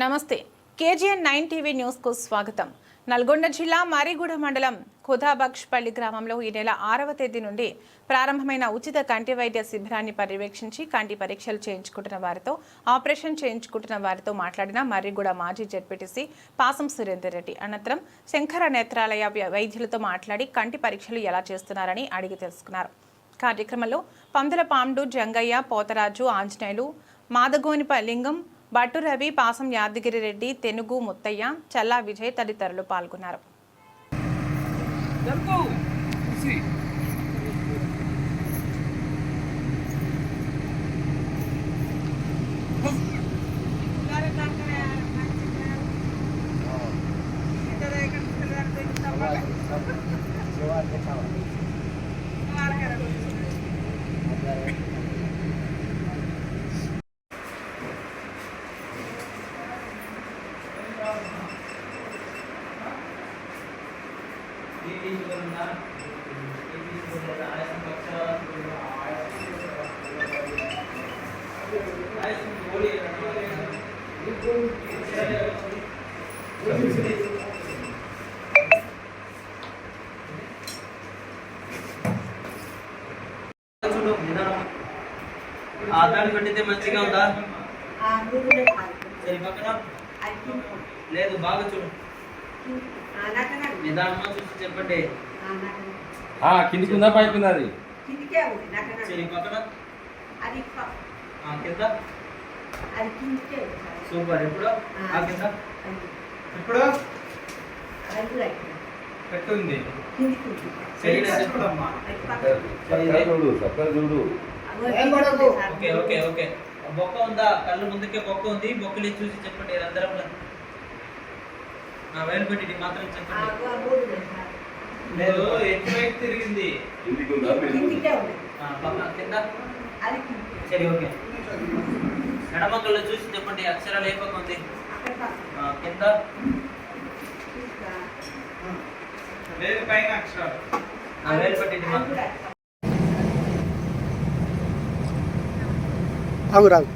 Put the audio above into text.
నమస్తే. KGN nine TV న్యూస్కు స్వాగతం. నల్గొండ జిల్లా మారిగూడ మండలం ఖుదాబక్షపల్లి గ్రామంలో ఈ నెల ఆరవ తేదీ నుండి ప్రారంభమైన ఉచిత కంటి వైద్య శిబిరాన్ని పర్యవేక్షించి కంటి పరీక్షలు చేయించుకుంటున్న వారితో ఆపరేషన్ చేయించుకుంటున్న వారితో మాట్లాడిన మర్రిగూడ మాజీ జడ్పీటీసీ పాసం సురేందర్ రెడ్డి. అనంతరం శంకర నేత్రాలయ వైద్యులతో మాట్లాడి కంటి పరీక్షలు ఎలా చేస్తున్నారని అడిగి తెలుసుకున్నారు. కార్యక్రమంలో పందుల పాండు జంగయ్య పోతరాజు ఆంజనేయులు మాదగోనిప లింగం బట్టు రవి పాసం యాదగిరి రెడ్డి తెనుగు ముత్తయ్య చల్లా విజయ్ తదితరులు పాల్గొన్నారు. చూడు నిదానం ఆదాన్ని పెట్టితే మంచిగా ఉందా? సరే పక్కన. లేదు బాగా చూడు. నిదానంగా చూసి చెప్పండి. ఆ, కిందికి ఉందా పైకి ఉందా అది? కింద? సూపర్ ఎప్పుడు? ఆ కింద? ఇప్పుడు పెట్టుంది. చూడు చూడు. Okay okay okay. బొక్క ఉందా? కళ్ళు ముందుకే బొక్క ఉంది. బొక్కలు చూసి చెప్పండి అందరం. ఇది మాత్రం చెప్పండి. లేదు తిరిగింది? ఉందా? ఆ, పక్కన కింద? సరే ఓకే. ఎడమ కళ్ళు చూసి చెప్పండి అక్షరాలు ఏ పక్క ఉంది? ఆ, కింద? లేదు పైన అక్షరాలు. ఇది మాత్రం. ఆగు రాగు